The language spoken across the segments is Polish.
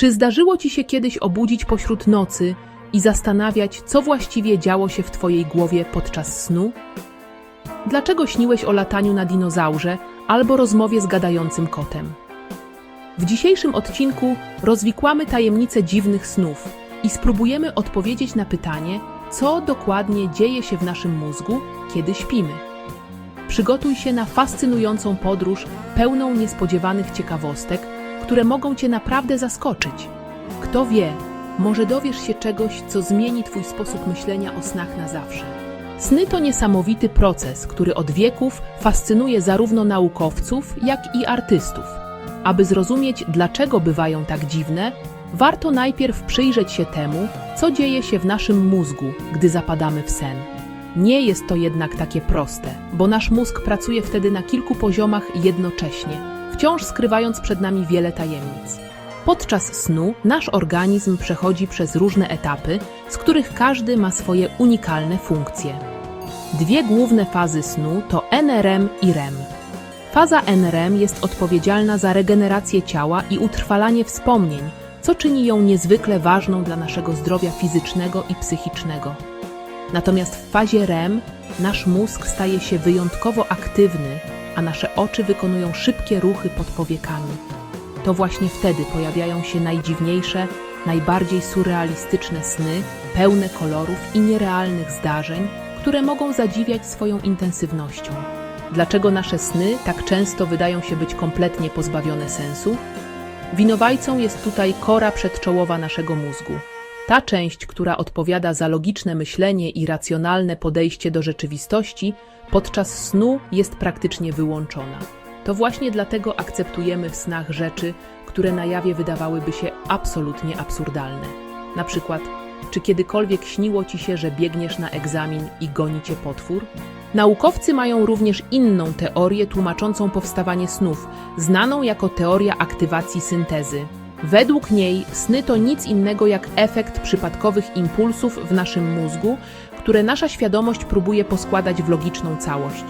Czy zdarzyło ci się kiedyś obudzić pośród nocy i zastanawiać, co właściwie działo się w twojej głowie podczas snu? Dlaczego śniłeś o lataniu na dinozaurze albo rozmowie z gadającym kotem? W dzisiejszym odcinku rozwikłamy tajemnice dziwnych snów i spróbujemy odpowiedzieć na pytanie, co dokładnie dzieje się w naszym mózgu, kiedy śpimy. Przygotuj się na fascynującą podróż pełną niespodziewanych ciekawostek, które mogą Cię naprawdę zaskoczyć. Kto wie, może dowiesz się czegoś, co zmieni Twój sposób myślenia o snach na zawsze. Sny to niesamowity proces, który od wieków fascynuje zarówno naukowców, jak i artystów. Aby zrozumieć, dlaczego bywają tak dziwne, warto najpierw przyjrzeć się temu, co dzieje się w naszym mózgu, gdy zapadamy w sen. Nie jest to jednak takie proste, bo nasz mózg pracuje wtedy na kilku poziomach jednocześnie, wciąż skrywając przed nami wiele tajemnic. Podczas snu nasz organizm przechodzi przez różne etapy, z których każdy ma swoje unikalne funkcje. Dwie główne fazy snu to NRM i REM. Faza NRM jest odpowiedzialna za regenerację ciała i utrwalanie wspomnień, co czyni ją niezwykle ważną dla naszego zdrowia fizycznego i psychicznego. Natomiast w fazie REM nasz mózg staje się wyjątkowo aktywny, a nasze oczy wykonują szybkie ruchy pod powiekami. To właśnie wtedy pojawiają się najdziwniejsze, najbardziej surrealistyczne sny, pełne kolorów i nierealnych zdarzeń, które mogą zadziwiać swoją intensywnością. Dlaczego nasze sny tak często wydają się być kompletnie pozbawione sensu? Winowajcą jest tutaj kora przedczołowa naszego mózgu. Ta część, która odpowiada za logiczne myślenie i racjonalne podejście do rzeczywistości, podczas snu jest praktycznie wyłączona. To właśnie dlatego akceptujemy w snach rzeczy, które na jawie wydawałyby się absolutnie absurdalne. Na przykład, czy kiedykolwiek śniło ci się, że biegniesz na egzamin i goni cię potwór? Naukowcy mają również inną teorię tłumaczącą powstawanie snów, znaną jako teoria aktywacji syntezy. Według niej sny to nic innego jak efekt przypadkowych impulsów w naszym mózgu, które nasza świadomość próbuje poskładać w logiczną całość.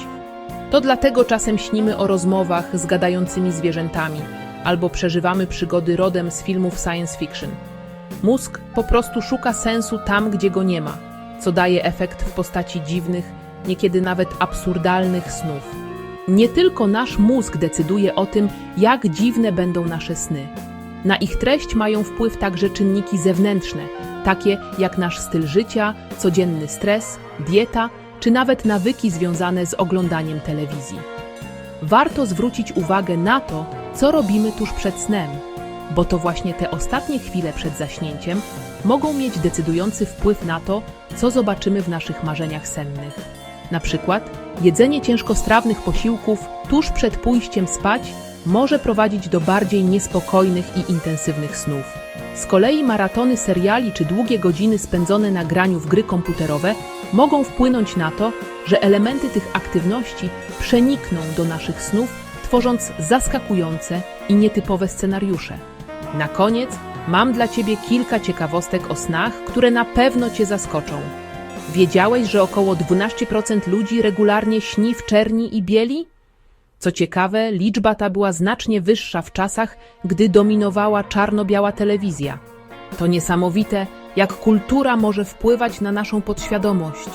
To dlatego czasem śnimy o rozmowach z gadającymi zwierzętami albo przeżywamy przygody rodem z filmów science fiction. Mózg po prostu szuka sensu tam, gdzie go nie ma, co daje efekt w postaci dziwnych, niekiedy nawet absurdalnych snów. Nie tylko nasz mózg decyduje o tym, jak dziwne będą nasze sny. Na ich treść mają wpływ także czynniki zewnętrzne, takie jak nasz styl życia, codzienny stres, dieta czy nawet nawyki związane z oglądaniem telewizji. Warto zwrócić uwagę na to, co robimy tuż przed snem, bo to właśnie te ostatnie chwile przed zaśnięciem mogą mieć decydujący wpływ na to, co zobaczymy w naszych marzeniach sennych. Na przykład jedzenie ciężkostrawnych posiłków tuż przed pójściem spać może prowadzić do bardziej niespokojnych i intensywnych snów. Z kolei maratony seriali czy długie godziny spędzone na graniu w gry komputerowe mogą wpłynąć na to, że elementy tych aktywności przenikną do naszych snów, tworząc zaskakujące i nietypowe scenariusze. Na koniec mam dla Ciebie kilka ciekawostek o snach, które na pewno Cię zaskoczą. Wiedziałeś, że około 12% ludzi regularnie śni w czerni i bieli? Co ciekawe, liczba ta była znacznie wyższa w czasach, gdy dominowała czarno-biała telewizja. To niesamowite, jak kultura może wpływać na naszą podświadomość.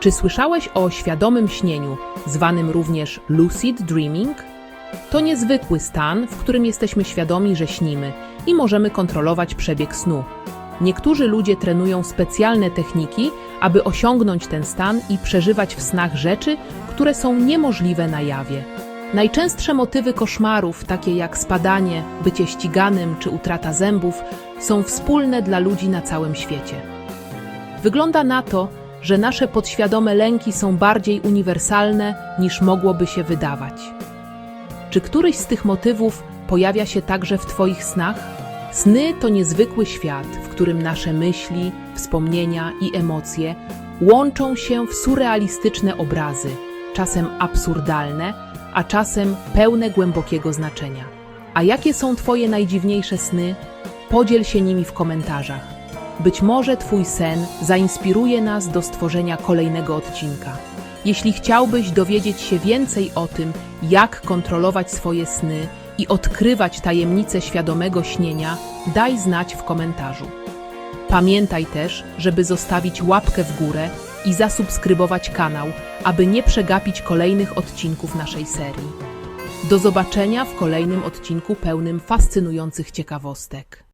Czy słyszałeś o świadomym śnieniu, zwanym również lucid dreaming? To niezwykły stan, w którym jesteśmy świadomi, że śnimy i możemy kontrolować przebieg snu. Niektórzy ludzie trenują specjalne techniki, aby osiągnąć ten stan i przeżywać w snach rzeczy, które są niemożliwe na jawie. Najczęstsze motywy koszmarów, takie jak spadanie, bycie ściganym czy utrata zębów, są wspólne dla ludzi na całym świecie. Wygląda na to, że nasze podświadome lęki są bardziej uniwersalne niż mogłoby się wydawać. Czy któryś z tych motywów pojawia się także w Twoich snach? Sny to niezwykły świat, w którym nasze myśli, wspomnienia i emocje łączą się w surrealistyczne obrazy, czasem absurdalne, a czasem pełne głębokiego znaczenia. A jakie są Twoje najdziwniejsze sny? Podziel się nimi w komentarzach. Być może Twój sen zainspiruje nas do stworzenia kolejnego odcinka. Jeśli chciałbyś dowiedzieć się więcej o tym, jak kontrolować swoje sny i odkrywać tajemnice świadomego śnienia, daj znać w komentarzu. Pamiętaj też, żeby zostawić łapkę w górę i zasubskrybować kanał, aby nie przegapić kolejnych odcinków naszej serii. Do zobaczenia w kolejnym odcinku pełnym fascynujących ciekawostek.